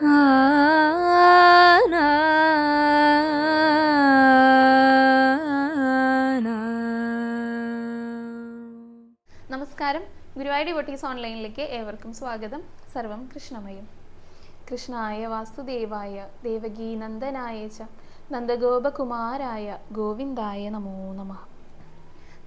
നമസ്കാരം. ഗുരുവായൂർ ഡിവോട്ടീസ് ഓൺലൈനിലേക്ക് ഏവർക്കും സ്വാഗതം. സർവം കൃഷ്ണമയം. കൃഷ്ണായ വാസുദേവായ ദേവകീ നന്ദനായ ച നന്ദഗോപകുമാരായ ഗോവിന്ദായ നമോ നമ.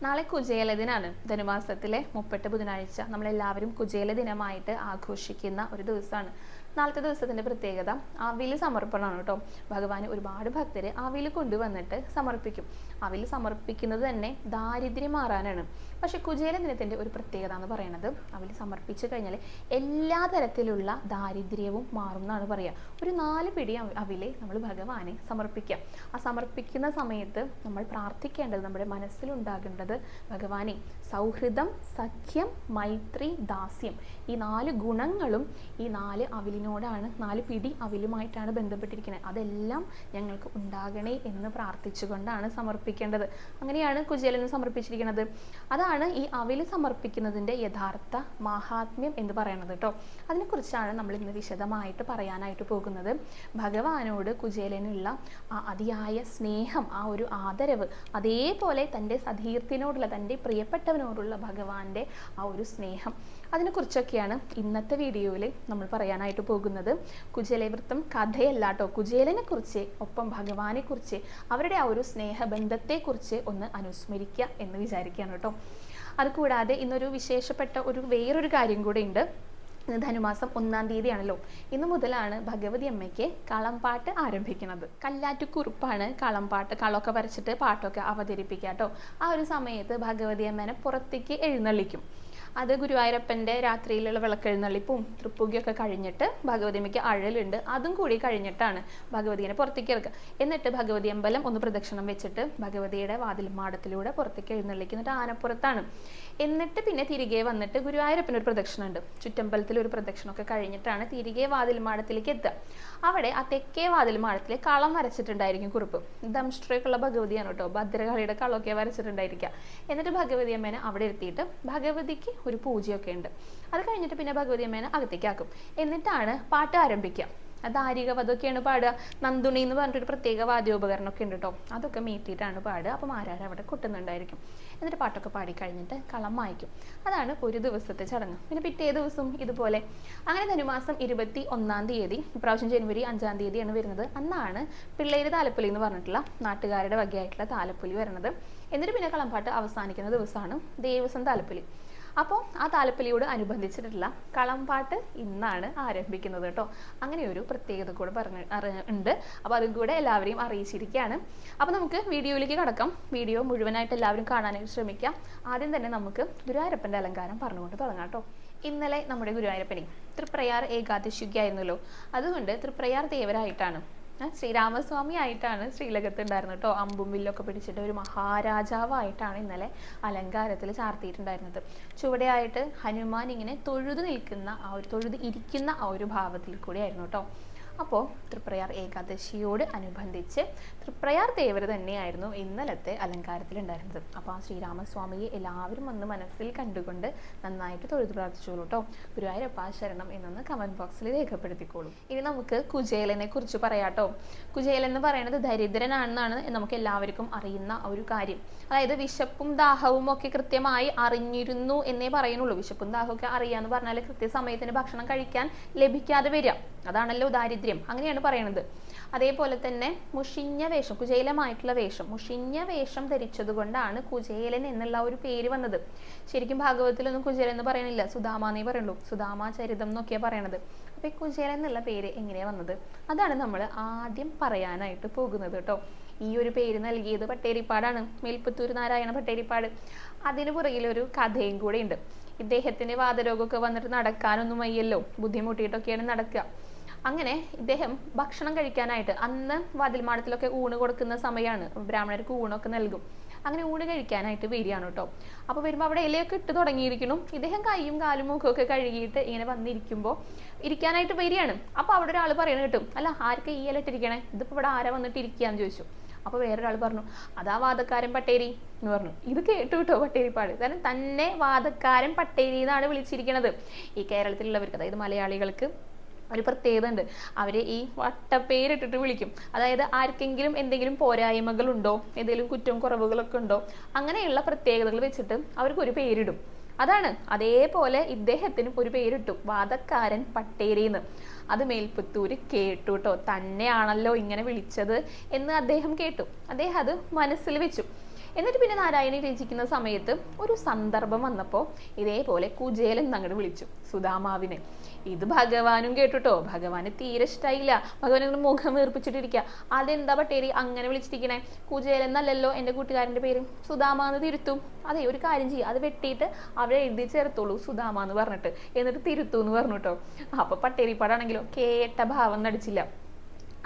നാളെ കുജേല ദിനാണ് ധനുമാസത്തിലെ മുപ്പെട്ട് ബുധനാഴ്ച നമ്മളെല്ലാവരും കുജേല ദിനമായിട്ട് ആഘോഷിക്കുന്ന ഒരു ദിവസമാണ്. നാളത്തെ ദിവസത്തിന്റെ പ്രത്യേകത ആവിയിൽ സമർപ്പണമാണ് കേട്ടോ. ഭഗവാൻ ഒരുപാട് ഭക്തരെ ആവിയിൽ കൊണ്ടുവന്നിട്ട് സമർപ്പിക്കും. അവിൽ സമർപ്പിക്കുന്നത് തന്നെ ദാരിദ്ര്യം മാറാനാണ്. പക്ഷെ കുചേല ദിനത്തിന്റെ ഒരു പ്രത്യേകത എന്ന് പറയുന്നത് അവയിൽ സമർപ്പിച്ചു കഴിഞ്ഞാൽ എല്ലാ തരത്തിലുള്ള ദാരിദ്ര്യവും മാറും എന്നാണ് പറയുക ഒരു നാല് പിടി അവയിലെ നമ്മൾ ഭഗവാനെ സമർപ്പിക്കാം. ആ സമർപ്പിക്കുന്ന സമയത്ത് നമ്മൾ പ്രാർത്ഥിക്കേണ്ടത് നമ്മുടെ മനസ്സിലുണ്ടാകേണ്ടത് ഭഗവാനെ സൗഹൃദം സഖ്യം മൈത്രി ദാസ്യം. ഈ നാല് ഗുണങ്ങളും ഈ നാല് അവിലിനോടാണ് നാല് പിടി അവിലുമായിട്ടാണ് ബന്ധപ്പെട്ടിരിക്കുന്നത് അതെല്ലാം ഞങ്ങൾക്ക് ഉണ്ടാകണേ എന്ന് പ്രാർത്ഥിച്ചുകൊണ്ടാണ് സമർപ്പിക്കേണ്ടത്. അങ്ങനെയാണ് കുചേലന് സമർപ്പിച്ചിരിക്കുന്നത്. അതാണ് ഈ അവിൽ സമർപ്പിക്കുന്നതിന്റെ യഥാർത്ഥ മഹാത്മ്യം എന്ന് പറയുന്നത് കേട്ടോ. അതിനെക്കുറിച്ചാണ് നമ്മൾ ഇന്ന് വിശദമായിട്ട് പറയാനായിട്ട് പോകുന്നത്. ഭഗവാനോട് കുചേലനുള്ള ആ അതിയായ സ്നേഹം ആ ഒരു ആദരവ് അതേപോലെ തന്റെ സധീർത്തിനോടുള്ള തന്റെ പ്രിയപ്പെട്ടവനോടുള്ള ഭഗവാന്റെ ആ ഒരു സ്നേഹം അതിനെക്കുറിച്ചൊക്കെയാണ് ഇന്നത്തെ വീഡിയോയിൽ നമ്മൾ പറയാനായിട്ട് പോകുന്നത്. കുചേലവൃത്തം കഥയല്ല കേട്ടോ കുചേലനെ കുറിച്ച് ഒപ്പം ഭഗവാനെക്കുറിച്ച് അവരുടെ ആ ഒരു സ്നേഹബന്ധത്തെക്കുറിച്ച് ഒന്ന് അനുസ്മരിക്കുക എന്ന് വിചാരിക്കുകയാണ് കേട്ടോ. അതുകൂടാതെ ഇന്നൊരു വിശേഷപ്പെട്ട ഒരു വേറൊരു കാര്യം കൂടെ ഉണ്ട് ഇന്ന് ധനുമാസം ഒന്നാം തീയതിയാണല്ലോ. ഇന്ന് മുതലാണ് ഭഗവതി അമ്മയ്ക്ക് കളംപാട്ട് ആരംഭിക്കുന്നത്. കല്ലാറ്റുകുറുപ്പാണ് കളംപാട്ട് കളമൊക്കെ വരച്ചിട്ട് പാട്ടൊക്കെ അവതരിപ്പിക്കുക കേട്ടോ. ആ ഒരു സമയത്ത് ഭഗവതി അമ്മേനെ പുറത്തേക്ക് എഴുന്നള്ളിക്കും. അത് ഗുരുവായൂരപ്പന്റെ രാത്രിയിലുള്ള വിളക്കെഴുന്നള്ളിപ്പും തൃപ്പൂകിയൊക്കെ കഴിഞ്ഞിട്ട് ഭഗവതിയമ്മയ്ക്ക് അഴലുണ്ട്. അതും കൂടി കഴിഞ്ഞിട്ടാണ് ഭഗവതിയെ പുറത്തേക്ക് ഇറക്കുക. എന്നിട്ട് ഭഗവതി അമ്പലം ഒന്ന് പ്രദക്ഷിണം വെച്ചിട്ട് ഭഗവതിയുടെ വാതിൽ മാടത്തിലൂടെ പുറത്തേക്ക് എഴുന്നള്ളിക്കുന്നിട്ട് ആനപ്പുറത്താണ്. എന്നിട്ട് പിന്നെ തിരികെ വന്നിട്ട് ഗുരുവായൂരപ്പൻ ഒരു പ്രദക്ഷിണം ഉണ്ട് ചുറ്റമ്പലത്തിൽ ഒരു പ്രദക്ഷിണമൊക്കെ കഴിഞ്ഞിട്ടാണ് തിരികെ വാതിൽ മാടത്തിലേക്ക് എത്തുക. അവിടെ ആ തെക്കേ വാതിൽ മാടത്തിലെ കളം വരച്ചിട്ടുണ്ടായിരിക്കും കുറിപ്പ്. ദംഷ്ട്രയൊക്കെയുള്ള ഭഗവതിയാണ് കേട്ടോ. ഭദ്രകാളിയുടെ കളമൊക്കെ വരച്ചിട്ടുണ്ടായിരിക്കുക. എന്നിട്ട് ഭഗവതി അമ്മേനെ അവിടെ എത്തിയിട്ട് ഭഗവതിക്ക് ഒരു പൂജയൊക്കെ ഉണ്ട്. അത് കഴിഞ്ഞിട്ട് പിന്നെ ഭഗവതി അമ്മേനെ അകത്തേക്കാക്കും. എന്നിട്ടാണ് പാട്ട് ആരംഭിക്കുക. അത് ദാരികവധമൊക്കെയാണ് പാടുക. നന്ദുണി എന്ന് പറഞ്ഞിട്ടൊരു പ്രത്യേക വാദ്യോപകരണമൊക്കെ ഉണ്ട് കേട്ടോ അതൊക്കെ മീറ്റിയിട്ടാണ് പാടുക. അപ്പം ആരാരും അവിടെ കൊട്ടുന്നുണ്ടായിരിക്കും. എന്നിട്ട് പാട്ടൊക്കെ പാടി കഴിഞ്ഞിട്ട് കളം വായിക്കും അതാണ് ഒരു ദിവസത്തെ ചടങ്ങ്. പിന്നെ പിറ്റേ ദിവസം ഇതുപോലെ അങ്ങനെ ധനുമാസം ഇരുപത്തി ഒന്നാം തീയതി ഇപ്രാവശ്യം ജനുവരി അഞ്ചാം തീയതിയാണ് വരുന്നത്. അന്നാണ് പിള്ളേര് താലപ്പൊലി എന്ന് പറഞ്ഞിട്ടുള്ള നാട്ടുകാരുടെ വകയായിട്ടുള്ള താലപ്പൊലി വരുന്നത്. എന്നിട്ട് പിന്നെ കളംപാട്ട് അവസാനിക്കുന്ന ദിവസമാണ് ദേവസ്വം താലപ്പൊലി. അപ്പോൾ ആ താലപ്പലിയോട് അനുബന്ധിച്ചിട്ടുള്ള കളംപാട്ട് ഇന്നാണ് ആരംഭിക്കുന്നത് കേട്ടോ. അങ്ങനെ ഒരു പ്രത്യേകത കൂടെ പറഞ്ഞ് ഉണ്ട്. അപ്പോൾ അതും കൂടെ എല്ലാവരെയും അറിയിച്ചിരിക്കുകയാണ്. അപ്പോൾ നമുക്ക് വീഡിയോയിലേക്ക് കടക്കാം. വീഡിയോ മുഴുവനായിട്ട് എല്ലാവരും കാണാനായിട്ട് ശ്രമിക്കാം. ആദ്യം തന്നെ നമുക്ക് ഗുരുവായൂരപ്പന്റെ അലങ്കാരം പറഞ്ഞുകൊണ്ട് തുടങ്ങാം കേട്ടോ. ഇന്നലെ നമ്മുടെ ഗുരുവായൂരപ്പനെ തൃപ്രയാർ ഏകാദശിക്കായിരുന്നല്ലോ അതുകൊണ്ട് തൃപ്രയാർ ദേവരായിട്ടാണ് ശ്രീരാമസ്വാമി ആയിട്ടാണ് ശ്രീലകത്ത് ഉണ്ടായിരുന്നത് കേട്ടോ. അമ്പും വില്ലൊക്കെ പിടിച്ചിട്ട് ഒരു മഹാരാജാവായിട്ടാണ് ഇന്നലെ അലങ്കാരത്തിൽ ചാർത്തിയിട്ടുണ്ടായിരുന്നത്. ചുവടെയായിട്ട് ഹനുമാൻ ഇങ്ങനെ തൊഴുതു നിൽക്കുന്ന ആ ഒരു തൊഴുതു ഇരിക്കുന്ന ആ ഒരു ഭാവത്തിൽ കൂടിയായിരുന്നു കേട്ടോ. അപ്പോൾ തൃപ്രയാർ ഏകാദശിയോട് അനുബന്ധിച്ച് തൃപ്രയാർ ദേവർ തന്നെയായിരുന്നു ഇന്നലത്തെ അലങ്കാരത്തിലുണ്ടായിരുന്നത്. അപ്പോൾ ആ ശ്രീരാമസ്വാമിയെ എല്ലാവരും ഒന്ന് മനസ്സിൽ കണ്ടുകൊണ്ട് നന്നായിട്ട് തൊഴുതു പ്രാർത്ഥിച്ചോളൂ കേട്ടോ ഗുരുവായൂരപ്പ ശരണം എന്നൊന്ന് കമന്റ് ബോക്സിൽ രേഖപ്പെടുത്തിക്കോളൂ. ഇനി നമുക്ക് കുചേലനെ കുറിച്ച് പറയാട്ടോ കുചേലൻ എന്ന് പറയുന്നത് ദരിദ്രനാണെന്നാണ് നമുക്ക് എല്ലാവർക്കും അറിയുന്ന ഒരു കാര്യം. അതായത് വിശപ്പും ദാഹവും ഒക്കെ കൃത്യമായി അറിഞ്ഞിരുന്നു എന്നേ പറയുന്നുള്ളൂ. വിശപ്പും ദാഹവും ഒക്കെ അറിയാന്ന് പറഞ്ഞാൽ കൃത്യസമയത്തിന് ഭക്ഷണം കഴിക്കാൻ ലഭിക്കാതെ വരിക. അതാണല്ലോ ദാരിദ്ര്യം. അങ്ങനെയാണ് പറയുന്നത് അതേപോലെ തന്നെ മുഷിഞ്ഞ വേഷം കുചേലമായിട്ടുള്ള വേഷം. മുഷിഞ്ഞ വേഷം ധരിച്ചത് കൊണ്ടാണ് കുചേലൻ എന്നുള്ള ഒരു പേര് വന്നത്. ശരിക്കും ഭാഗവതത്തിലൊന്നും കുചേലൻ എന്ന് പറയണില്ല സുധാമാന്നേ പറയുള്ളൂ. സുധാമ ചരിതം എന്നൊക്കെയാ പറയണത്. അപ്പൊ ഈ കുചേലൻ എന്നുള്ള പേര് എങ്ങനെയാ വന്നത്? അതാണ് നമ്മൾ ആദ്യം പറയാനായിട്ട് പോകുന്നത് കേട്ടോ. ഈ ഒരു പേര് നൽകിയത് പട്ടേരിപ്പാടാണ്. മേൽപ്പത്തൂർ നാരായണ പട്ടേരിപ്പാട്. അതിന് പുറകിലൊരു കഥയും കൂടെ ഉണ്ട്. ഇദ്ദേഹത്തിന് വാതരോഗമൊക്കെ വന്നിട്ട് നടക്കാനൊന്നും വയ്യല്ലോ. ബുദ്ധിമുട്ടിയിട്ടൊക്കെയാണ് നടക്കുക. അങ്ങനെ ഇദ്ദേഹം ഭക്ഷണം കഴിക്കാനായിട്ട് അന്ന് വാതിൽമാടത്തിലൊക്കെ ഊണ് കൊടുക്കുന്ന സമയമാണ് ബ്രാഹ്മണർക്ക് ഊണൊക്കെ നൽകും. അങ്ങനെ ഊണ് കഴിക്കാനായിട്ട് വരികയാണ് കേട്ടോ. അപ്പോൾ വരുമ്പോൾ അവിടെ ഇലയൊക്കെ ഇട്ട് തുടങ്ങിയിരിക്കണം ഇദ്ദേഹം കൈയും കാലും മുഖമൊക്കെ കഴുകിയിട്ട് ഇങ്ങനെ വന്നിരിക്കുമ്പോൾ ഇരിക്കാനായിട്ട് വരികയാണ്. അപ്പോൾ അവിടെ ഒരാൾ പറയണ കേട്ടും അല്ല ആർക്ക് ഈ ഇല ഇട്ടിരിക്കണേ? ഇതിപ്പോൾ ഇവിടെ ആരാ വന്നിട്ട് ഇരിക്കുകയെന്ന് ചോദിച്ചു. അപ്പോൾ വേറൊരാൾ പറഞ്ഞു അതാ വാദക്കാരൻ പട്ടേരി എന്ന് പറഞ്ഞു. ഇത് കേട്ടു കേട്ടോ പട്ടേരിപ്പാട്. കാരണം തന്നെ വാദക്കാരൻ പട്ടേരി എന്നാണ് വിളിച്ചിരിക്കുന്നത് ഈ കേരളത്തിലുള്ളവർക്ക് അതായത് മലയാളികൾക്ക് ഒരു പ്രത്യേകത ഉണ്ട്. അവർ ഈ വട്ടപ്പേരിട്ടിട്ട് വിളിക്കും. അതായത് ആർക്കെങ്കിലും എന്തെങ്കിലും പോരായ്മകളുണ്ടോ? എന്തെങ്കിലും കുറ്റവും കുറവുകളൊക്കെ ഉണ്ടോ? അങ്ങനെയുള്ള പ്രത്യേകതകൾ വെച്ചിട്ട് അവർക്ക് ഒരു പേരിടും. അതാണ്. അതേപോലെ ഇദ്ദേഹത്തിനും ഒരു പേരിട്ടു. വാദക്കാരൻ പട്ടേരിന്ന്. അത് മേൽപ്പത്തൂര് കേട്ടു കേട്ടോ തന്നെയാണല്ലോ ഇങ്ങനെ വിളിച്ചത് എന്ന് അദ്ദേഹം കേട്ടു. അദ്ദേഹം അത് മനസ്സിൽ വെച്ചു. എന്നിട്ട് പിന്നെ നാരായണി രചിക്കുന്ന സമയത്ത് ഒരു സന്ദർഭം വന്നപ്പോൾ ഇതേപോലെ കുജേലൻ അങ്ങോട്ട് വിളിച്ചു സുധാമാവിനെ ഇത് ഭഗവാനും കേട്ടുട്ടോ? ഭഗവാന് തീരെ ഇഷ്ടമായില്ല ഭഗവാൻ മുഖം വീർപ്പിച്ചിട്ടിരിക്കുക അതെന്താ പട്ടേരി അങ്ങനെ വിളിച്ചിരിക്കണേ? കുജേലൻ എന്നല്ലല്ലോ എന്റെ കൂട്ടുകാരന്റെ പേര്? സുധാമ എന്ന് തിരുത്തും. അതെ ഒരു കാര്യം ചെയ്യുക അത് വെട്ടിയിട്ട് അവരെ എഴുതി ചേർത്തോളൂ സുധാമ എന്ന് പറഞ്ഞിട്ട്. എന്നിട്ട് തിരുത്തു എന്ന് പറഞ്ഞു കേട്ടോ പട്ടേരി പട്ടേരിപ്പാടാണെങ്കിലോ കേട്ട ഭാവം നടിച്ചില്ല.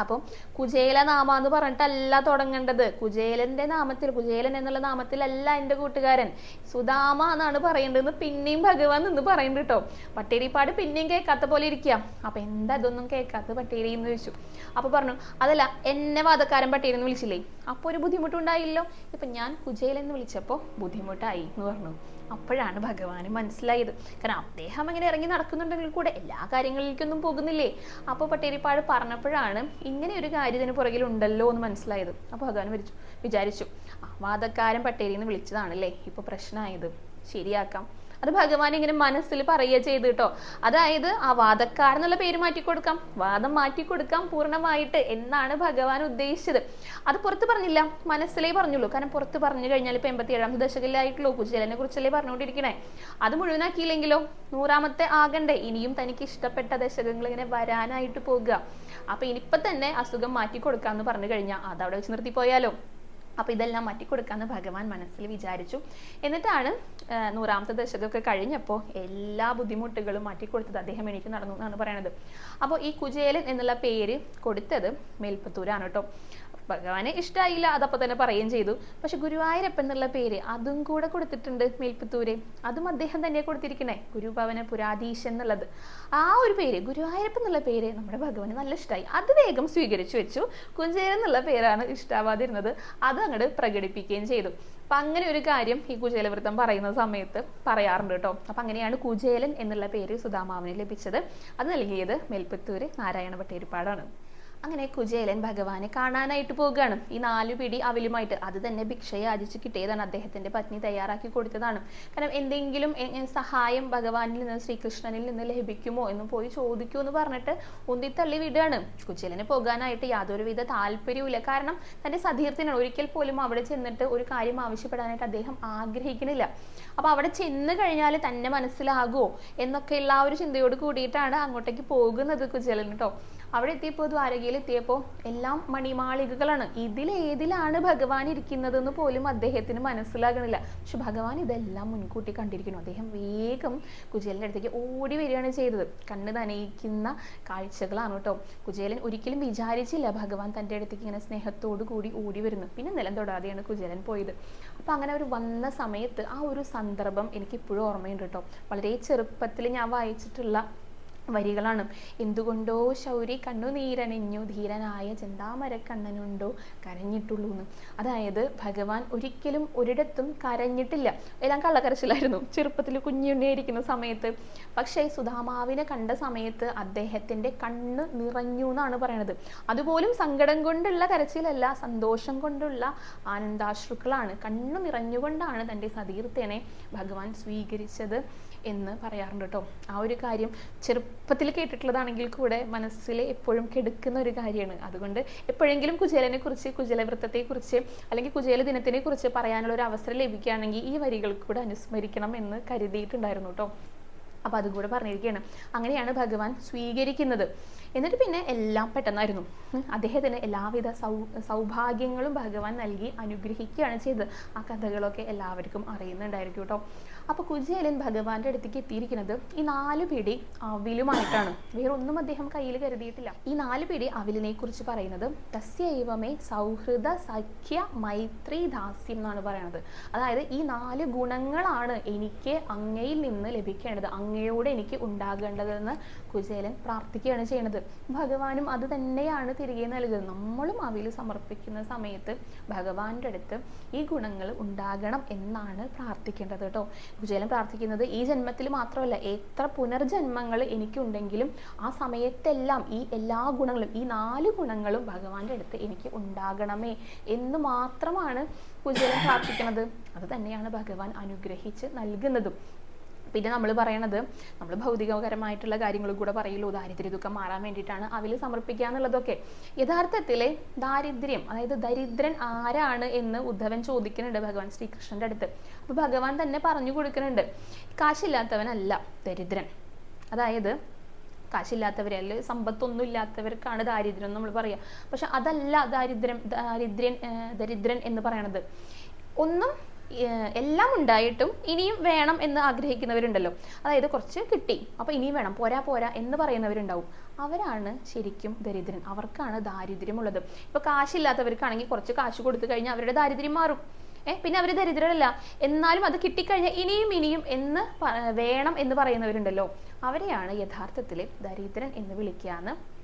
അപ്പം കുചേല നാമ എന്ന് പറഞ്ഞിട്ടല്ല തുടങ്ങേണ്ടത്. കുചേലന്റെ നാമത്തിൽ കുചേലൻ എന്നുള്ള നാമത്തിലല്ല എന്റെ കൂട്ടുകാരൻ. സുധാമ എന്നാണ് പറയേണ്ടതെന്ന് പിന്നെയും ഭഗവാൻ നിന്ന് പറയുന്നുണ്ട് കേട്ടോ. പട്ടേരിപ്പാട് പിന്നെയും കേൾക്കാത്ത പോലെ ഇരിക്കുക അപ്പൊ എന്താ ഇതൊന്നും കേൾക്കാത്ത പട്ടേരി എന്ന് ചോദിച്ചു. അപ്പൊ പറഞ്ഞു അതല്ല എന്നെ വാദക്കാരൻ പട്ടേരി എന്ന് വിളിച്ചില്ലേ? അപ്പൊ ഒരു ബുദ്ധിമുട്ടുണ്ടായില്ലോ? ഇപ്പൊ ഞാൻ കുജയിൽ എന്ന് വിളിച്ചപ്പോൾ ബുദ്ധിമുട്ടായി എന്ന് പറഞ്ഞു. അപ്പോഴാണ് ഭഗവാന് മനസ്സിലായത്. കാരണം അദ്ദേഹം അങ്ങനെ ഇറങ്ങി നടക്കുന്നുണ്ടെങ്കിൽ കൂടെ എല്ലാ കാര്യങ്ങളിലേക്കൊന്നും പോകുന്നില്ലേ? അപ്പോൾ പട്ടേരിപ്പാട് പറഞ്ഞപ്പോഴാണ് ഇങ്ങനെ ഒരു കാര്യം ഇതിന് പുറകിൽ ഉണ്ടല്ലോ എന്ന് മനസ്സിലായത്. അപ്പോൾ ഭഗവാൻ വിരിച്ചു വിചാരിച്ചു വാദക്കാരൻ പട്ടേരി എന്ന് വിളിച്ചതാണല്ലേ? ഇപ്പോൾ പ്രശ്നമായത്. ശരിയാക്കാം. അത് ഭഗവാൻ ഇങ്ങനെ മനസ്സിൽ പറയുക ചെയ്ത് കേട്ടോ. അതായത് ആ വാദക്കാരെന്നുള്ള പേര് മാറ്റി കൊടുക്കാം. വാദം മാറ്റി കൊടുക്കാം പൂർണമായിട്ട് എന്നാണ് ഭഗവാൻ ഉദ്ദേശിച്ചത്. അത് പുറത്ത് പറഞ്ഞില്ല. മനസ്സിലേ പറഞ്ഞുള്ളൂ. കാരണം പുറത്ത് പറഞ്ഞു കഴിഞ്ഞാൽ ഇപ്പൊ എൺപത്തി ഏഴാമത്തെ ദശകത്തിലായിട്ടുള്ളൂ കുചേലനെ കുറിച്ചല്ലേ പറഞ്ഞുകൊണ്ടിരിക്കണേ. അത് മുഴുവനാക്കിയില്ലെങ്കിലോ? നൂറാമത്തെ ആകണ്ടേ. ഇനിയും തനിക്ക് ഇഷ്ടപ്പെട്ട ദശകങ്ങൾ ഇങ്ങനെ വരാനായിട്ട് പോകുക. അപ്പൊ ഇനിയിപ്പൊ തന്നെ അസുഖം മാറ്റി കൊടുക്കാന്ന് പറഞ്ഞു കഴിഞ്ഞാൽ അത് അവിടെ വെച്ച് നിർത്തിപ്പോയാലോ? അപ്പോൾ ഇതെല്ലാം മാറ്റിക്കൊടുക്കാമെന്ന് ഭഗവാൻ മനസ്സിൽ വിചാരിച്ചു. എന്നിട്ടാണ് നൂറാമത്തെ ദശകമൊക്കെ കഴിഞ്ഞപ്പോൾ എല്ലാ ബുദ്ധിമുട്ടുകളും മാറ്റിക്കൊടുത്തത്. അദ്ദേഹം എണീറ്റ് നടന്നു എന്നാണ് പറയണത്. അപ്പോൾ ഈ കുചേലൻ എന്നുള്ള പേര് കൊടുത്തത് മേൽപ്പത്തൂരാണ് കേട്ടോ. ഭഗവാനെ ഇഷ്ടമായില്ല അതപ്പോൾ തന്നെ പറയുകയും ചെയ്തു. പക്ഷെ ഗുരുവായൂരപ്പൻ എന്നുള്ള പേര് അതും കൂടെ കൊടുത്തിട്ടുണ്ട് മേൽപ്പത്തൂര് അതും അദ്ദേഹം തന്നെ കൊടുത്തിരിക്കണേ ഗുരുഭവന പുരാധീശൻ എന്നുള്ളത്. ആ ഒരു പേര് ഗുരുവായൂരപ്പൻ എന്നുള്ള പേര് നമ്മുടെ ഭഗവാന് നല്ല ഇഷ്ടമായി അത് വേഗം സ്വീകരിച്ചു വെച്ചു. കുഞ്ചേരൻ എന്നുള്ള പേരാണ് ഇഷ്ടാവാതിരുന്നത്. അത് അങ്ങോട്ട് പ്രകടിപ്പിക്കുകയും ചെയ്തു. അപ്പൊ അങ്ങനെ ഒരു കാര്യം ഈ കുചേലവൃത്തം പറയുന്ന സമയത്ത് പറയാറുണ്ട് കേട്ടോ. അപ്പൊ അങ്ങനെയാണ് കുചേലൻ എന്നുള്ള പേര് സുധാമാവിന് ലഭിച്ചത്. അത് നൽകിയത് മേൽപ്പത്തൂര് നാരായണ ഭട്ടേരിപ്പാടാണ്. അങ്ങനെ കുചേലൻ ഭഗവാനെ കാണാനായിട്ട് പോവുകയാണ്. ഈ നാലു പിടി അവലുമായിട്ട് അത് തന്നെ ഭിക്ഷയെ അരിച്ച് കിട്ടിയതാണ്. അദ്ദേഹത്തിന്റെ പത്നി തയ്യാറാക്കി കൊടുത്തതാണ്. കാരണം എന്തെങ്കിലും സഹായം ഭഗവാനിൽ നിന്ന് ശ്രീകൃഷ്ണനിൽ നിന്ന് ലഭിക്കുമോ എന്ന് പോയി ചോദിക്കൂ എന്ന് പറഞ്ഞിട്ട് ഉന്തിത്തള്ളി വിടുകയാണ്. കുചേലന് പോകാനായിട്ട് യാതൊരുവിധ താല്പര്യവുമില്ല. കാരണം തന്റെ സതീർത്ഥനാണ്. ഒരിക്കൽ പോലും അവിടെ ചെന്നിട്ട് ഒരു കാര്യം ആവശ്യപ്പെടാനായിട്ട് അദ്ദേഹം ആഗ്രഹിക്കുന്നില്ല. അപ്പൊ അവിടെ ചെന്ന് കഴിഞ്ഞാൽ തന്നെ മനസ്സിലാകുമോ എന്നൊക്കെയുള്ള ആ ഒരു ചിന്തയോട് കൂടിയിട്ടാണ് അങ്ങോട്ടേക്ക് പോകുന്നത് കുചേലൻ കേട്ടോ. അവിടെ എത്തിയപ്പോൾ ദ്വാരകയിൽ എത്തിയപ്പോൾ എല്ലാം മണിമാളികകളാണ്. ഇതിൽ ഏതിലാണ് ഭഗവാൻ ഇരിക്കുന്നതെന്ന് പോലും അദ്ദേഹത്തിന് മനസ്സിലാകണില്ല. പക്ഷെ ഭഗവാൻ ഇതെല്ലാം മുൻകൂട്ടി കണ്ടിരിക്കുന്നു. അദ്ദേഹം വേഗം കുചേലന്റെ അടുത്തേക്ക് ഓടി വരികയാണ് ചെയ്തത്. കണ്ണ് നനയിക്കുന്ന കാഴ്ചകളാണ് കേട്ടോ. കുചേലൻ ഒരിക്കലും വിചാരിച്ചില്ല ഭഗവാൻ തന്റെ അടുത്തേക്ക് ഇങ്ങനെ സ്നേഹത്തോടു കൂടി ഓടി വരുന്നു. പിന്നെ നിലം തൊടാതെയാണ് കുചേലൻ പോയത്. അപ്പൊ അങ്ങനെ അവർ വന്ന സമയത്ത് ആ ഒരു സന്ദർഭം എനിക്ക് ഇപ്പോഴും ഓർമ്മയുണ്ട് കേട്ടോ. വളരെ ചെറുപ്പത്തിൽ ഞാൻ വായിച്ചിട്ടുള്ള വരികളാണ്. എന്തുകൊണ്ടോ ശൗരി കണ്ണുനീരണിഞ്ഞു ധീരനായ ചെന്താമരക്കണ്ണനുണ്ടോ കരഞ്ഞിട്ടുള്ളൂ എന്ന് അതായത് ഭഗവാൻ ഒരിക്കലും ഒരിടത്തും കരഞ്ഞിട്ടില്ല. എല്ലാം കള്ളക്കരച്ചിലായിരുന്നു. ചെറുപ്പത്തിൽ കുഞ്ഞുണ്ണിയായിരിക്കുന്ന സമയത്ത്. പക്ഷേ സുധാമാവിനെ കണ്ട സമയത്ത് അദ്ദേഹത്തിന്റെ കണ്ണ് നിറഞ്ഞു എന്നാണ് പറയണത്. അതുപോലും സങ്കടം കൊണ്ടുള്ള കരച്ചിലല്ല സന്തോഷം കൊണ്ടുള്ള ആനന്ദാശ്രുക്കളാണ്. കണ്ണു നിറഞ്ഞുകൊണ്ടാണ് തന്റെ സതീർത്ഥനെ ഭഗവാൻ സ്വീകരിച്ചത്. എന്ന് പറയാറുണ്ട് കേട്ടോ. ആ ഒരു കാര്യം ചെറുപ്പത്തിൽ കേട്ടിട്ടുള്ളതാണെങ്കിൽ കൂടെ മനസ്സിൽ എപ്പോഴും കെടുക്കുന്ന ഒരു കാര്യമാണ്. അതുകൊണ്ട് എപ്പോഴെങ്കിലും കുചേലനെ കുറിച്ച് കുചേലവൃത്തത്തെ കുറിച്ച് അല്ലെങ്കിൽ കുചേല ദിനത്തിനെ കുറിച്ച് പറയാനുള്ള ഒരു അവസരം ലഭിക്കുകയാണെങ്കിൽ ഈ വരികൾ കൂടെ അനുസ്മരിക്കണം എന്ന് കരുതിയിട്ടുണ്ടായിരുന്നു കേട്ടോ. അപ്പോൾ അതും കൂടെ പറഞ്ഞിരിക്കുകയാണ്. അങ്ങനെയാണ് ഭഗവാൻ സ്വീകരിക്കുന്നത്. എന്നിട്ട് പിന്നെ എല്ലാം പെട്ടെന്നായിരുന്നു. അദ്ദേഹത്തിന് എല്ലാവിധ സൗ സൗഭാഗ്യങ്ങളും ഭഗവാൻ നൽകി അനുഗ്രഹിക്കുകയാണ് ചെയ്തത്. ആ കഥകളൊക്കെ എല്ലാവർക്കും അറിയുന്നുണ്ടായിരിക്കും കേട്ടോ. അപ്പോൾ കുജിയലൻ ഭഗവാന്റെ അടുത്തേക്ക് എത്തിയിരിക്കുന്നത് ഈ നാല് പിടി അവിലുമായിട്ടാണ്. വേറെ ഒന്നും അദ്ദേഹം കയ്യിൽ കരുതിയിട്ടില്ല. ഈ നാല് പിടി അവിലിനെ കുറിച്ച് പറയുന്നത് തസ്യൈവമേ സൗഹൃദ സഖ്യ മൈത്രി ദാസ്യം എന്നാണ് പറയുന്നത് അതായത് ഈ നാല് ഗുണങ്ങളാണ് എനിക്ക് അങ്ങയിൽ നിന്ന് ലഭിക്കേണ്ടത് അങ്ങയോടെ എനിക്ക് ഉണ്ടാകേണ്ടതെന്ന് കുചേലൻ പ്രാർത്ഥിക്കുകയാണ് ചെയ്യുന്നത് ഭഗവാനും അത് തന്നെയാണ് തിരികെ നൽകുന്നത്. നമ്മളും അവിൽ സമർപ്പിക്കുന്ന സമയത്ത് ഭഗവാന്റെ അടുത്ത് ഈ ഗുണങ്ങൾ ഉണ്ടാകണം എന്നാണ് പ്രാർത്ഥിക്കേണ്ടത് കേട്ടോ. കുചേലൻ പ്രാർത്ഥിക്കുന്നത് ഈ ജന്മത്തിൽ മാത്രമല്ല എത്ര പുനർജന്മങ്ങൾ എനിക്കുണ്ടെങ്കിലും ആ സമയത്തെല്ലാം ഈ എല്ലാ ഗുണങ്ങളും ഈ നാല് ഗുണങ്ങളും ഭഗവാന്റെ അടുത്ത് എനിക്ക് ഉണ്ടാകണമേ എന്ന് മാത്രമാണ് കുചേലൻ പ്രാർത്ഥിക്കുന്നത്. അത് തന്നെയാണ് ഭഗവാൻ അനുഗ്രഹിച്ച് നൽകുന്നതും. പിന്നെ നമ്മൾ പറയണത് നമ്മൾ ഭൗതികപരമായിട്ടുള്ള കാര്യങ്ങളും കൂടെ പറയുള്ളൂ. ദാരിദ്ര്യ ദുഃഖം മാറാൻ വേണ്ടിയിട്ടാണ് അവയിൽ സമർപ്പിക്കുക എന്നുള്ളതൊക്കെ. യഥാർത്ഥത്തിലെ ദാരിദ്ര്യം അതായത് ദരിദ്രൻ ആരാണ് എന്ന് ഉദ്ധവൻ ചോദിക്കുന്നുണ്ട് ഭഗവാൻ ശ്രീകൃഷ്ണന്റെ അടുത്ത്. അപ്പോൾ ഭഗവാൻ തന്നെ പറഞ്ഞു കൊടുക്കുന്നുണ്ട് കാശില്ലാത്തവനല്ല ദരിദ്രൻ. അതായത് കാശില്ലാത്തവരെ അല്ലെങ്കിൽ സമ്പത്തൊന്നും ഇല്ലാത്തവർക്കാണ് ദാരിദ്ര്യം നമ്മൾ പറയാം. പക്ഷെ അതല്ല ദാരിദ്ര്യം ദാരിദ്ര്യൻ ദരിദ്രൻ എന്ന് പറയണത്. ഒന്നും എല്ലാം ഉണ്ടായിട്ടും ഇനിയും വേണം എന്ന് ആഗ്രഹിക്കുന്നവരുണ്ടല്ലോ. അതായത് കുറച്ച് കിട്ടി. അപ്പോൾ ഇനിയും വേണം. പോരാ പോരാ എന്ന് പറയുന്നവരുണ്ടാവും. അവരാണ് ശരിക്കും ദരിദ്രൻ. അവർക്കാണ് ദാരിദ്ര്യമുള്ളത്. ഇപ്പൊ കാശില്ലാത്തവർക്കാണെങ്കിൽ കുറച്ച് കാശ് കൊടുത്തു കഴിഞ്ഞാൽ അവരുടെ ദാരിദ്ര്യം മാറും. ഏഹ് പിന്നെ അവർ ദരിദ്രരല്ല. എന്നാലും അത് കിട്ടിക്കഴിഞ്ഞാൽ ഇനിയും ഇനിയും എന്ന് വേണം എന്ന് പറയുന്നവരുണ്ടല്ലോ. അവരെയാണ് യഥാർത്ഥത്തിൽ ദരിദ്രൻ എന്ന് വിളിക്കാന്ന്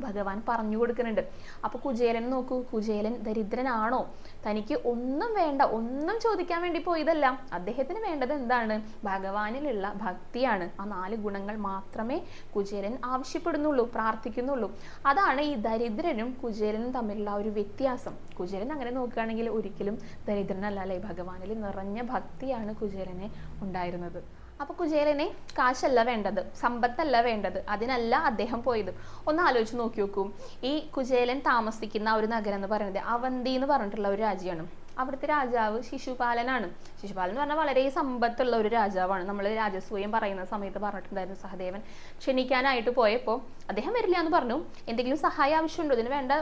ഭഗവാൻ പറഞ്ഞു കൊടുക്കുന്നുണ്ട്. അപ്പോൾ കുചേലൻ നോക്കൂ കുചേലൻ ദരിദ്രനാണോ? തനിക്ക് ഒന്നും വേണ്ട ഒന്നും ചോദിക്കാൻ വേണ്ടി പോയതല്ല. അദ്ദേഹത്തിന് വേണ്ടത് എന്താണ്? ഭഗവാനിലുള്ള ഭക്തിയാണ്. ആ നാല് ഗുണങ്ങൾ മാത്രമേ കുചേലൻ ആവശ്യപ്പെടുന്നുള്ളൂ പ്രാർത്ഥിക്കുന്നുള്ളൂ. അതാണ് ഈ ദരിദ്രനും കുചേലനും തമ്മിലുള്ള ഒരു വ്യത്യാസം. കുചേലൻ അങ്ങനെ നോക്കുകയാണെങ്കിൽ ഒരിക്കലും ദരിദ്രനല്ല അല്ലേ? ഭഗവാനിൽ നിറഞ്ഞ ഭക്തിയാണ് കുചേലനെ ഉണ്ടായിരുന്നത്. അപ്പൊ കുചേലനെ കാശല്ല വേണ്ടത് സമ്പത്തല്ല വേണ്ടത് അതിനല്ല അദ്ദേഹം പോയത്. ഒന്ന് ആലോചിച്ച് നോക്കി നോക്കൂ. ഈ കുചേലൻ താമസിക്കുന്ന ഒരു നഗരം എന്ന് പറയുന്നത് അവന്തി എന്ന് പറഞ്ഞിട്ടുള്ള ഒരു രാജ്യമാണ്. അവിടുത്തെ രാജാവ് ശിശുപാലനാണ്. ശിശുപാലൻ എന്ന് പറഞ്ഞാൽ വളരെ സമ്പത്തുള്ള ഒരു രാജാവാണ്. നമ്മൾ രാജസൂയം പറയുന്ന സമയത്ത് പറഞ്ഞിട്ടുണ്ടായിരുന്നു സഹദേവൻ ക്ഷണിക്കാനായിട്ട് പോയപ്പോൾ അദ്ദേഹം വരില്ല എന്ന് പറഞ്ഞു. എന്തെങ്കിലും സഹായം ആവശ്യമുണ്ടോ? ഇതിന് വേണ്ട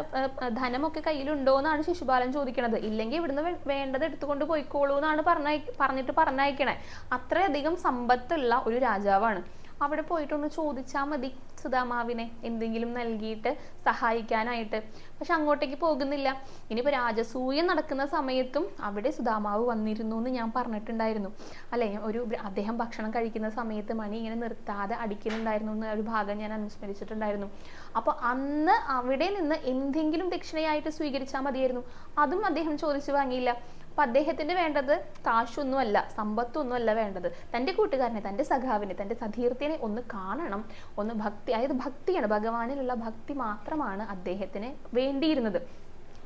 ധനമൊക്കെ കയ്യിലുണ്ടോ എന്നാണ് ശിശുപാലൻ ചോദിക്കണത്. ഇല്ലെങ്കിൽ ഇവിടുന്ന് വേണ്ടത് എടുത്തുകൊണ്ട് പോയിക്കോളൂ എന്നാണ് പറഞ്ഞ പറഞ്ഞിട്ട് പറഞ്ഞയക്കണേ. അത്രയധികം സമ്പത്തുള്ള ഒരു രാജാവാണ്. അവിടെ പോയിട്ടൊന്ന് ചോദിച്ചാൽ മതി സുധാമാവിനെ എന്തെങ്കിലും നൽകിയിട്ട് സഹായിക്കാനായിട്ട്. പക്ഷെ അങ്ങോട്ടേക്ക് പോകുന്നില്ല. ഇനിയിപ്പോൾ രാജസൂയം നടക്കുന്ന സമയത്തും അവിടെ സുധാമാവ് വന്നിരുന്നു എന്ന് ഞാൻ പറഞ്ഞിട്ടുണ്ടായിരുന്നു. അല്ലെ? ഒരു അദ്ദേഹം ഭക്ഷണം കഴിക്കുന്ന സമയത്ത് മണി ഇങ്ങനെ നിർത്താതെ അടിക്കുന്നുണ്ടായിരുന്നു എന്ന ഒരു ഭാഗം ഞാൻ അനുസ്മരിച്ചിട്ടുണ്ടായിരുന്നു. അപ്പോൾ അന്ന് അവിടെ നിന്ന് എന്തെങ്കിലും ദക്ഷിണയായിട്ട് സ്വീകരിച്ചാൽ മതിയായിരുന്നു. അതും അദ്ദേഹം ചോദിച്ചു വാങ്ങിയില്ല. അപ്പൊ അദ്ദേഹത്തിന് വേണ്ടത് കാശൊന്നുമല്ല സമ്പത്തൊന്നുമല്ല വേണ്ടത്. തന്റെ കൂട്ടുകാരനെ തന്റെ സഖാവിനെ തന്റെ സധീർത്തിനെ ഒന്ന് കാണണം. ഒന്ന് ഭക്തി അതായത് ഭക്തിയാണ്. ഭഗവാനിലുള്ള ഭക്തി മാത്രമാണ് അദ്ദേഹത്തിന് വേണ്ടിയിരുന്നത്.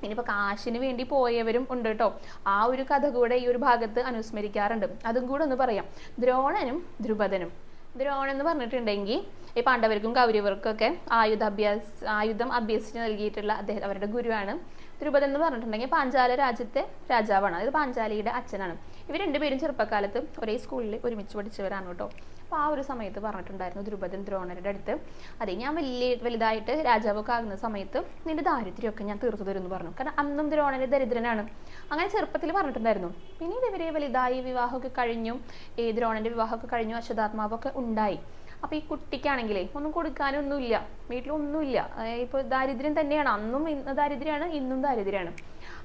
ഇനിയിപ്പോൾ കാശിന് വേണ്ടി പോയവരും ഉണ്ട് കേട്ടോ. ആ ഒരു കഥ കൂടെ ഈ ഒരു ഭാഗത്ത് അനുസ്മരിക്കാറുണ്ട്. അതും കൂടെ ഒന്ന് പറയാം. ദ്രോണനും ദ്രുപദനും. ദ്രോണൻ എന്ന് പറഞ്ഞിട്ടുണ്ടെങ്കിൽ ഈ പാണ്ഡവർക്കും കൗരവർക്കും ഒക്കെ ആയുധ അഭ്യാസ ആയുധം അഭ്യസിച്ച് നൽകിയിട്ടുള്ള അദ്ദേഹം അവരുടെ ഗുരുവാണ് ദ്രുപദൻ എന്ന് പറഞ്ഞിട്ടുണ്ടെങ്കിൽ പാഞ്ചാല രാജ്യത്തെ രാജാവാണ്. അതായത് പാഞ്ചാലിയുടെ അച്ഛനാണ്. ഇവർ രണ്ടുപേരും ചെറുപ്പകാലത്ത് ഒരേ സ്കൂളിൽ ഒരുമിച്ച് പഠിച്ചവരാണ് കേട്ടോ. അപ്പോൾ ആ ഒരു സമയത്ത് പറഞ്ഞിട്ടുണ്ടായിരുന്നു ദ്രുപദൻ ദ്രോണരുടെ അടുത്ത് അതെ ഞാൻ വലിയ വലുതായിട്ട് രാജാവൊക്കെ ആകുന്ന സമയത്ത് നിന്റെ ദാരിദ്ര്യമൊക്കെ ഞാൻ തീർത്തു എന്ന് പറഞ്ഞു. കാരണം അന്നും ദ്രോണന് ദരിദ്രനാണ്. അങ്ങനെ ചെറുപ്പത്തിൽ പറഞ്ഞിട്ടുണ്ടായിരുന്നു. പിന്നീട് ഇവരെ വലുതായി വിവാഹമൊക്കെ കഴിഞ്ഞു. ഈ ദ്രോണന്റെ വിവാഹമൊക്കെ കഴിഞ്ഞു അശ്വതാത്മാവൊക്കെ ഉണ്ടായി. അപ്പൊ ഈ കുട്ടിക്കാണെങ്കിലേ ഒന്നും കൊടുക്കാനൊന്നുമില്ല. വീട്ടിലൊന്നുമില്ല. ഇപ്പൊ ദാരിദ്ര്യം തന്നെയാണ്. അന്നും ഇന്ന് ദാരിദ്ര്യമാണ് ഇന്നും ദാരിദ്ര്യമാണ്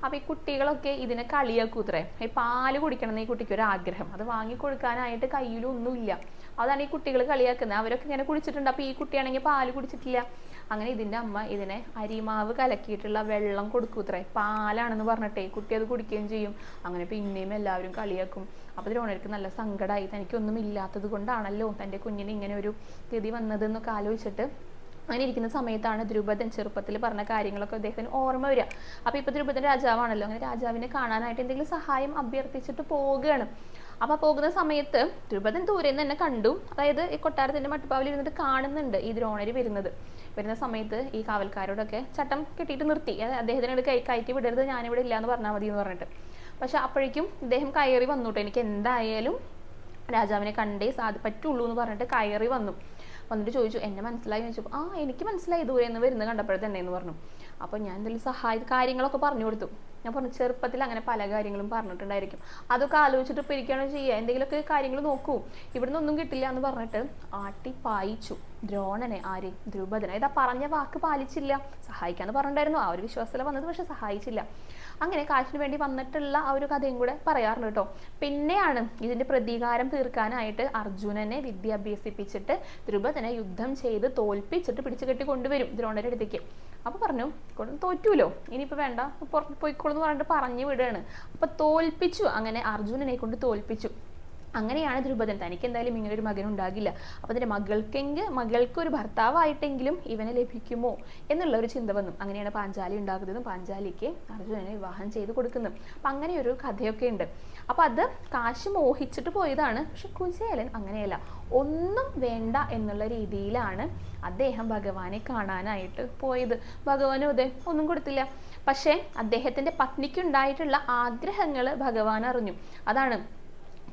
അപ്പൊ ഈ കുട്ടികളൊക്കെ ഇതിനെ കളിയാക്കൂത്രേ. ഈ പാൽ കുടിക്കണം എന്ന് ഈ കുട്ടിക്ക് ഒരു ആഗ്രഹം അത് വാങ്ങി കൊടുക്കാനായിട്ട് കയ്യിലൊന്നുമില്ല. അതാണ് ഈ കുട്ടികൾ കളിയാക്കുന്നത്. അവരൊക്കെ ഇങ്ങനെ കുടിച്ചിട്ടുണ്ട്. അപ്പോൾ ഈ കുട്ടിയാണെങ്കിൽ പാൽ കുടിച്ചിട്ടില്ല. അങ്ങനെ ഇതിന്റെ അമ്മ ഇതിനെ അരിമാവ് കലക്കിയിട്ടുള്ള വെള്ളം കൊടുക്കൂത്രേ പാലാണെന്ന് പറഞ്ഞിട്ടേ കുട്ടി അത് കുടിക്കുകയും ചെയ്യും. അങ്ങനെ പിന്നെയും എല്ലാവരും കളിയാക്കും. അപ്പോൾ ദ്രോണർക്ക് നല്ല സങ്കടമായി തനിക്കൊന്നും ഇല്ലാത്തത് കൊണ്ടാണല്ലോ തന്റെ കുഞ്ഞിന് ഇങ്ങനെ ഒരു ഗതി വന്നതെന്നൊക്കെ ആലോചിച്ചിട്ട് അങ്ങനെ ഇരിക്കുന്ന സമയത്താണ് ദ്രുപദൻ ചെറുപ്പത്തിൽ പറഞ്ഞ കാര്യങ്ങളൊക്കെ അദ്ദേഹത്തിന് ഓർമ്മ വരിക. അപ്പോൾ ഇപ്പോൾ ദ്രുപദൻ രാജാവാണല്ലോ. അങ്ങനെ രാജാവിനെ കാണാനായിട്ട് എന്തെങ്കിലും സഹായം അഭ്യർത്ഥിച്ചിട്ട് പോവുകയാണ്. അപ്പോൾ പോകുന്ന സമയത്ത് ദ്രുപദൻ ദൂരെ നിന്ന് തന്നെ കണ്ടു. അതായത് ഈ കൊട്ടാരത്തിന്റെ മട്ടുപ്പാവിൽ ഇരുന്നിട്ട് കാണുന്നുണ്ട് ഈ ദ്രോണര് വരുന്നത്. വരുന്ന സമയത്ത് ഈ കാവൽക്കാരോടൊക്കെ ചട്ടം കെട്ടിയിട്ട് നിർത്തി. അദ്ദേഹത്തിന് അദ്ദേഹത്തിനോട് കൈ കയറ്റി വിടരുത് ഞാനിവിടെ ഇല്ല എന്ന് പറഞ്ഞാൽ മതി എന്ന് പറഞ്ഞിട്ട്. പക്ഷെ അപ്പോഴേക്കും ഇദ്ദേഹം കയറി വന്നു കേട്ടോ എനിക്ക് എന്തായാലും രാജാവിനെ കണ്ടേ സാധി പറ്റുള്ളൂ എന്ന് പറഞ്ഞിട്ട് കയറി വന്നു. വന്നിട്ട് ചോദിച്ചു എന്നെ മനസ്സിലായി? ചോദിച്ചപ്പോൾ ആ എനിക്ക് മനസ്സിലായി. ദൂരെ നിന്ന് വരുന്നത് കണ്ടപ്പോഴേ തന്നെ എന്ന് പറഞ്ഞു. അപ്പോൾ ഞാൻ എന്തെങ്കിലും സഹായ കാര്യങ്ങളൊക്കെ പറഞ്ഞു കൊടുത്തു. ഞാൻ പറഞ്ഞു ചെറുപ്പത്തിൽ അങ്ങനെ പല കാര്യങ്ങളും പറഞ്ഞിട്ടുണ്ടായിരിക്കും. അതൊക്കെ ആലോചിച്ചിട്ട് ഇപ്പോൾ ഇരിക്കുകയാണോ ചെയ്യുക? എന്തെങ്കിലുമൊക്കെ കാര്യങ്ങൾ നോക്കൂ. ഇവിടുന്ന് ഒന്നും കിട്ടില്ല എന്ന് പറഞ്ഞിട്ട് ആട്ടി പായിച്ചു. ദ്രോണനെ ആര്? ദ്രുപദനെ. ഇതാ പറഞ്ഞ വാക്ക് പാലിച്ചില്ല. സഹായിക്കാന്ന് പറഞ്ഞിട്ടുണ്ടായിരുന്നു. ആ ഒരു വിശ്വാസത്തിൽ വന്നത് പക്ഷെ സഹായിച്ചില്ല. അങ്ങനെ കാശിന് വേണ്ടി വന്നിട്ടുള്ള ആ ഒരു കഥയും കൂടെ പറയാറുണ്ട് കേട്ടോ. പിന്നെയാണ് ഇതിന്റെ പ്രതികാരം തീർക്കാനായിട്ട് അർജുനനെ വിദ്യ അഭ്യസിപ്പിച്ചിട്ട് ദ്രുപദനെ യുദ്ധം ചെയ്ത് തോൽപ്പിച്ചിട്ട് പിടിച്ചു കെട്ടി കൊണ്ടുവരും ദ്രോണരുടെ അടുത്തേക്ക്. അപ്പൊ പറഞ്ഞു തോറ്റൂലോ? ഇനിയിപ്പോ വേണ്ട. പുറത്ത് പോയിക്കോളൂ എന്ന് പറഞ്ഞിട്ട് പറഞ്ഞു വിടുകയാണ്. അപ്പൊ തോൽപ്പിച്ചു. അങ്ങനെ അർജുനനെ കൊണ്ട് തോൽപ്പിച്ചു. അങ്ങനെയാണ് ധ്രുപദൻ തനിക്ക് എന്തായാലും ഇങ്ങനെ ഒരു മകൻ ഉണ്ടാകില്ല. അപ്പോൾ അതിന്റെ മകൾക്കെങ്കിൽ മകൾക്ക് ഒരു ഭർത്താവായിട്ടെങ്കിലും ഇവനെ ലഭിക്കുമോ എന്നുള്ള ഒരു ചിന്ത വന്നു. അങ്ങനെയാണ് പാഞ്ചാലി ഉണ്ടാകുന്നതും പാഞ്ചാലിക്ക് അർജുനനെ വിവാഹം ചെയ്ത് കൊടുക്കുന്നു അപ്പം അങ്ങനെ ഒരു കഥയൊക്കെ ഉണ്ട്. അപ്പോൾ അത് കാശ് മോഹിച്ചിട്ട് പോയതാണ്. പക്ഷെ കുചേലൻ അങ്ങനെയല്ല. ഒന്നും വേണ്ട എന്നുള്ള രീതിയിലാണ് അദ്ദേഹം ഭഗവാനെ കാണാനായിട്ട് പോയത്. ഭഗവാനും അതെ ഒന്നും കൊടുത്തില്ല. പക്ഷേ അദ്ദേഹത്തിന്റെ പത്നിക്കുണ്ടായിട്ടുള്ള ആഗ്രഹങ്ങൾ ഭഗവാൻ അറിഞ്ഞു. അതാണ്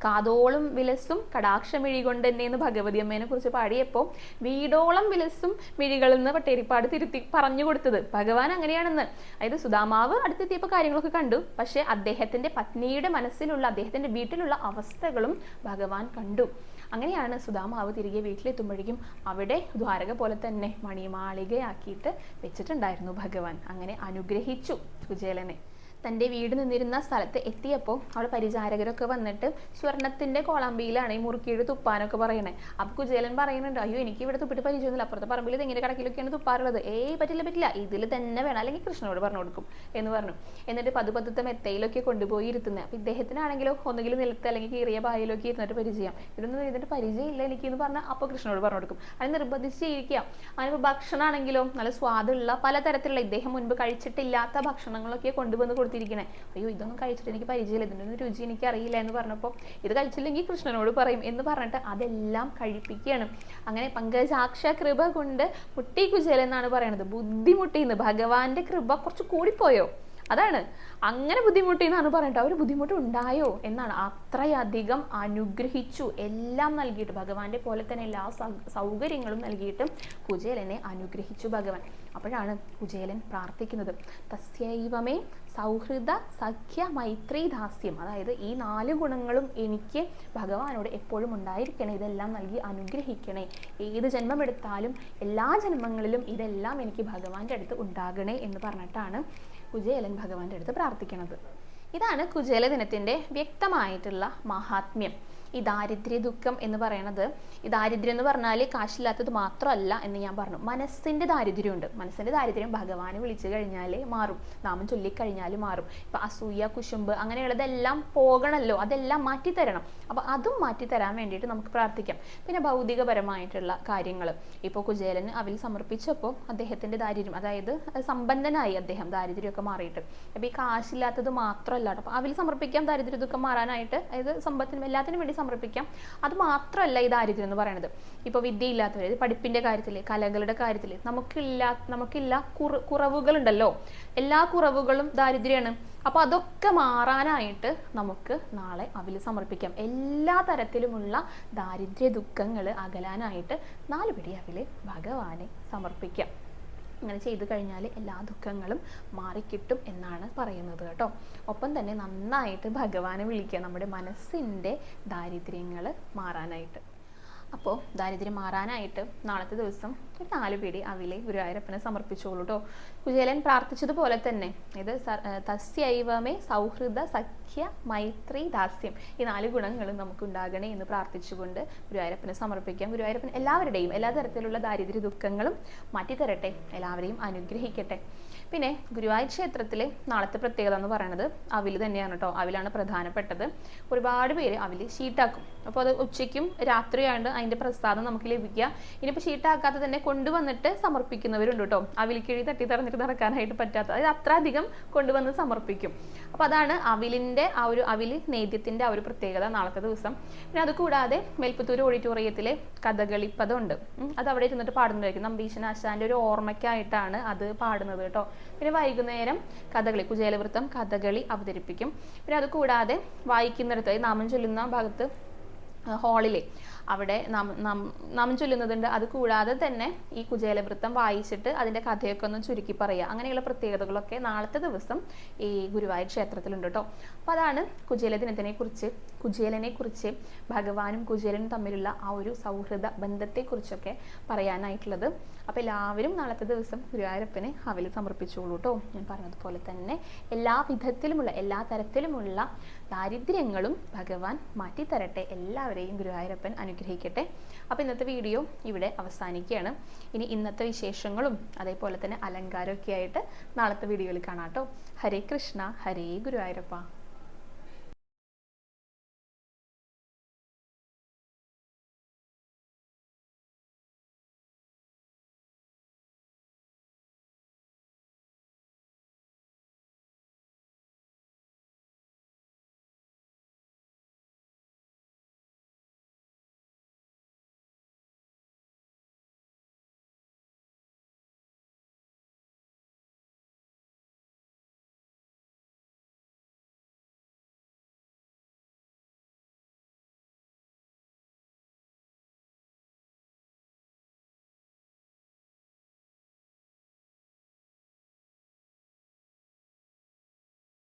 കാതോളം വിലസും കടാക്ഷമിഴി കൊണ്ട് എന്നെ എന്ന് ഭഗവതി അമ്മേനെ കുറിച്ച് പാടിയപ്പോൾ വീടോളം വിലസും മിഴികളെന്ന് പട്ടേരിപ്പാട് തിരുത്തി പറഞ്ഞു കൊടുത്തത്. ഭഗവാൻ അങ്ങനെയാണെന്ന്. അതായത് സുധാമാവ് അടുത്തെത്തിയപ്പോൾ കാര്യങ്ങളൊക്കെ കണ്ടു. പക്ഷേ അദ്ദേഹത്തിന്റെ പത്നിയുടെ മനസ്സിലുള്ള അദ്ദേഹത്തിന്റെ വീട്ടിലുള്ള അവസ്ഥകളും ഭഗവാൻ കണ്ടു. അങ്ങനെയാണ് സുധാമാവ് തിരികെ വീട്ടിലെത്തുമ്പോഴേക്കും അവിടെ ദ്വാരക പോലെ തന്നെ മണിമാളികയാക്കിയിട്ട് വെച്ചിട്ടുണ്ടായിരുന്നു ഭഗവാൻ. അങ്ങനെ അനുഗ്രഹിച്ചു കുചേലനെ. തന്റെ വീട് നിന്നിരുന്ന സ്ഥലത്ത് എത്തിയപ്പോൾ അവിടെ പരിചാരകരൊക്കെ വന്നിട്ട് സ്വർണത്തിന്റെ കോളാമ്പിയിലാണ് ഈ മുറുക്കിയിട്ട് തുപ്പാനൊക്കെ പറയണേ. അപ്പോൾ കുജേലൻ പറയുന്നുണ്ട് അയ്യോ എനിക്ക് ഇവിടെ തുപ്പിട്ട് പരിചയമൊന്നുമില്ല. അപ്പുറത്തെ പറമ്പിൽ തെങ്ങിന്റെ കടക്കിലൊക്കെയാണ് തുപ്പാറുള്ളത്. ഏയ് പറ്റില്ല പറ്റില്ല. ഇതിൽ തന്നെ വേണം. അല്ലെങ്കിൽ കൃഷ്ണനോട് പറഞ്ഞു കൊടുക്കും എന്ന് പറഞ്ഞു. എന്നിട്ട് പതു പതുത്തെ മെത്തയിലൊക്കെ കൊണ്ടുപോയി ഇരുത്തുന്നത് അപ്പോൾ ഇദ്ദേഹത്തിനാണെങ്കിലോ ഒന്നുകിൽ നിലത്ത് അല്ലെങ്കിൽ കീറിയ ബായിലൊക്കെ ഇരുന്നിട്ട് പരിചയം. ഇതൊന്നും ഇതിന്റെ പരിചയമില്ല എനിക്ക് എന്ന് പറഞ്ഞാൽ അപ്പോൾ കൃഷ്ണനോട് പറഞ്ഞു കൊടുക്കും. അത് നിർബന്ധിച്ച് ഇരിക്കുക അതിനിപ്പോൾ ഭക്ഷണമാണെങ്കിലോ നല്ല സ്വാദുള്ള പലതരത്തിലുള്ള ഇദ്ദേഹം മുൻപ് കഴിച്ചിട്ടില്ലാത്ത ഭക്ഷണങ്ങളൊക്കെ കൊണ്ടുവന്ന് കൊടുത്തിരിക്കണേ. അയ്യോ ഇതൊന്നും കഴിച്ചിട്ട് എനിക്ക് പരിചയമില്ല. ഇതിന്റെ ഒന്നും രുചി എനിക്ക് അറിയില്ല എന്ന് പറഞ്ഞപ്പോൾ ഇത് കഴിച്ചില്ലെങ്കിൽ കൃഷ്ണനോട് പറയും എന്ന് പറഞ്ഞിട്ട് അതെല്ലാം കഴിപ്പിക്കുകയാണ്. അങ്ങനെ പങ്കജാക്ഷ കൃപ കൊണ്ട് മുട്ടി കുചേലെന്നാണ് പറയണത്. ബുദ്ധിമുട്ടിന്ന്. ഭഗവാന്റെ കൃപ കുറച്ച് കൂടിപ്പോയോ? അതാണ്. അങ്ങനെ ബുദ്ധിമുട്ടി എന്നാണ് പറയട്ടെ ഒരു ബുദ്ധിമുട്ട് ഉണ്ടായോ എന്നാണ്. അത്രയധികം അനുഗ്രഹിച്ചു എല്ലാം നൽകിയിട്ട് ഭഗവാന്റെ പോലെ തന്നെ എല്ലാ സൗകര്യങ്ങളും നൽകിയിട്ട് കുചേലനെ അനുഗ്രഹിച്ചു ഭഗവാൻ. അപ്പോഴാണ് കുചേലൻ പ്രാർത്ഥിക്കുന്നത്. തസ്യൈവമേ സൗഹൃദ സഖ്യ മൈത്രി ദാസ്യം. അതായത് ഈ നാല് ഗുണങ്ങളും എനിക്ക് ഭഗവാനോട് എപ്പോഴും ഉണ്ടായിരിക്കണേ. ഇതെല്ലാം നൽകി അനുഗ്രഹിക്കണേ. ഏത് ജന്മമെടുത്താലും എല്ലാ ജന്മങ്ങളിലും ഇതെല്ലാം എനിക്ക് ഭഗവാന്റെ അടുത്ത് ഉണ്ടാകണേ എന്ന് പറഞ്ഞിട്ടാണ് കുചേലൻ ഭഗവാന്റെ അടുത്ത് പ്രാർത്ഥിക്കുന്നത് ഇതാണ് കുചേല ദിനത്തിന്റെ വ്യക്തമായിട്ടുള്ള മഹാത്മ്യം. ഈ ദാരിദ്ര്യ ദുഃഖം എന്ന് പറയണത്. ഈ ദാരിദ്ര്യം എന്ന് പറഞ്ഞാൽ കാശില്ലാത്തത് മാത്രമല്ല എന്ന് ഞാൻ പറഞ്ഞു. മനസ്സിന്റെ ദാരിദ്ര്യമുണ്ട്. മനസ്സിന്റെ ദാരിദ്ര്യം ഭഗവാനെ വിളിച്ചു കഴിഞ്ഞാലേ മാറും. നാമം ചൊല്ലിക്കഴിഞ്ഞാൽ മാറും. ഇപ്പൊ അസൂയ കുശുമ്പ് അങ്ങനെയുള്ളതെല്ലാം പോകണമല്ലോ അതെല്ലാം മാറ്റിത്തരണം. അപ്പൊ അതും മാറ്റിത്തരാൻ വേണ്ടിയിട്ട് നമുക്ക് പ്രാർത്ഥിക്കാം. പിന്നെ ഭൗതികപരമായിട്ടുള്ള കാര്യങ്ങൾ. ഇപ്പോൾ കുചേലന് അവൽ സമർപ്പിച്ചപ്പോൾ അദ്ദേഹത്തിന്റെ ദാരിദ്ര്യം അതായത് സമ്പന്നനായി അദ്ദേഹം ദാരിദ്ര്യമൊക്കെ മാറിയിട്ട്. അപ്പൊ ഈ കാശില്ലാത്തത് മാത്രമല്ല കേട്ടോ. അപ്പൊ അവൽ സമർപ്പിക്കാം ദാരിദ്ര്യ ദുഃഖം മാറാനായിട്ട്. അതായത് സമ്പത്തിനും എല്ലാത്തിനും വേണ്ടി സമർപ്പിക്കാം. അത് മാത്രമല്ല ഈ ദാരിദ്ര്യം എന്ന് പറയുന്നത് ഇപ്പോൾ വിദ്യയില്ലാത്തവർ പഠിപ്പിന്റെ കാര്യത്തിൽ കലകളുടെ കാര്യത്തിൽ നമുക്കില്ല നമുക്കില്ല കുറ കുറവുകളുണ്ടല്ലോ. എല്ലാ കുറവുകളും ദാരിദ്ര്യമാണ്. അപ്പൊ അതൊക്കെ മാറാനായിട്ട് നമുക്ക് നാളെ അവൽ സമർപ്പിക്കാം. എല്ലാ തരത്തിലുമുള്ള ദാരിദ്ര്യ ദുഃഖങ്ങൾ അകലാനായിട്ട് നാല് പിടി അവിൽ ഭഗവാനെ സമർപ്പിക്കാം. അങ്ങനെ ചെയ്തു കഴിഞ്ഞാൽ എല്ലാ ദുഃഖങ്ങളും മാറിക്കിട്ടും എന്നാണ് പറയുന്നത് കേട്ടോ. ഒപ്പം തന്നെ നന്നായിട്ട് ഭഗവാനെ വിളിക്കുക. നമ്മുടെ മനസ്സിന്റെ ദാരിദ്ര്യങ്ങൾ മാറാനായിട്ട്. അപ്പോൾ ദാരിദ്ര്യം മാറാനായിട്ട് നാളത്തെ ദിവസം ഒരു നാല് പേടി അവിലെ ഗുരുവായൂരപ്പനെ സമർപ്പിച്ചോളൂ കേട്ടോ കുചേലൻ പ്രാർത്ഥിച്ചതുപോലെ തന്നെ ഇത് തസ്യൈവമേ സൗഹൃദ സഖ്യ മൈത്രി ദാസ്യം ഈ നാല് ഗുണങ്ങളും നമുക്ക് ഉണ്ടാകണേ എന്ന് പ്രാർത്ഥിച്ചുകൊണ്ട് ഗുരുവായൂരപ്പനെ സമർപ്പിക്കാം. ഗുരുവായൂരപ്പൻ എല്ലാവരുടെയും എല്ലാ തരത്തിലുള്ള ദാരിദ്ര്യ ദുഃഖങ്ങളും മാറ്റിത്തരട്ടെ. എല്ലാവരെയും അനുഗ്രഹിക്കട്ടെ. പിന്നെ ഗുരുവായൂർ ക്ഷേത്രത്തിലെ നാളത്തെ പ്രത്യേകത എന്ന് പറയുന്നത് അവിൽ തന്നെയാണ് കേട്ടോ അവിലാണ് പ്രധാനപ്പെട്ടത്. ഒരുപാട് പേര് അവിൽ ഷീട്ടാക്കും. അപ്പോൾ അത് ഉച്ചയ്ക്കും രാത്രിയാണ്ട് അതിന്റെ പ്രസാദം നമുക്ക് ലഭിക്കുക. ഇനിയിപ്പോൾ ഷീട്ടാക്കാതെ തന്നെ കൊണ്ടുവന്നിട്ട് സമർപ്പിക്കുന്നവരുണ്ട് കേട്ടോ അവിൽ കിഴി തട്ടി തറഞ്ഞിട്ട് നടക്കാനായിട്ട് പറ്റാത്ത അതായത് അത്ര അധികം കൊണ്ടുവന്ന് സമർപ്പിക്കും. അപ്പോൾ അതാണ് അവിലിന്റെ ആ ഒരു അവിൽ നേദ്യത്തിന്റെ ആ ഒരു പ്രത്യേകത നാളത്തെ ദിവസം. പിന്നെ അതുകൂടാതെ മേൽപ്പത്തൂർ ഓഡിറ്റോറിയത്തിലെ കഥകളിപ്പതുണ്ട്. അത് അവിടെ ഇരുന്നിട്ട് പാടുന്നതായിരിക്കും നമ്പീശൻ ആശാന്റെ ഒരു ഓർമ്മയ്ക്കായിട്ടാണ് അത് പാടുന്നത് കേട്ടോ പിന്നെ വൈകുന്നേരം കഥകളി കുചേലവൃത്തം കഥകളി അവതരിപ്പിക്കും. പിന്നെ അത് കൂടാതെ വായിക്കുന്നിടത്ത് നാമം ചൊല്ലുന്ന ഭാഗത്ത് ഹാളിലെ അവിടെ നാം- ചൊല്ലുന്നതുണ്ട്. അത് കൂടാതെ തന്നെ ഈ കുചേലവൃത്തം വായിച്ചിട്ട് അതിന്റെ കഥയൊക്കെ ഒന്ന് ചുരുക്കി പറയുക. അങ്ങനെയുള്ള പ്രത്യേകതകളൊക്കെ നാളത്തെ ദിവസം ഈ ഗുരുവായൂർ ക്ഷേത്രത്തിലുണ്ട് കേട്ടോ. അപ്പോൾ അതാണ് കുചേല ദിനത്തിനെ കുറിച്ച് കുറിച്ച് ഭഗവാനും കുചേലനും തമ്മിലുള്ള ആ ഒരു സൗഹൃദ ബന്ധത്തെക്കുറിച്ചൊക്കെ പറയാനായിട്ടുള്ളത്. അപ്പോൾ എല്ലാവരും നാളത്തെ ദിവസം ഗുരുവായൂരപ്പനെ അവൽ സമർപ്പിച്ചോളൂ കേട്ടോ. ഞാൻ പറഞ്ഞതുപോലെ തന്നെ എല്ലാ വിധത്തിലുമുള്ള എല്ലാ തരത്തിലുമുള്ള ദാരിദ്ര്യങ്ങളും ഭഗവാൻ മാറ്റിത്തരട്ടെ. എല്ലാവരെയും ഗുരുവായൂരപ്പൻ അനുഗ്രഹിക്കട്ടെ. അപ്പോൾ ഇന്നത്തെ വീഡിയോ ഇവിടെ അവസാനിക്കുകയാണ്. ഇനി ഇന്നത്തെ വിശേഷങ്ങളും അതേപോലെ തന്നെ അലങ്കാരമൊക്കെ ആയിട്ട് നാളത്തെ വീഡിയോയിൽ കാണാം കേട്ടോ. ഹരേ കൃഷ്ണ ഹരേ ഗുരുവായൂരപ്പ.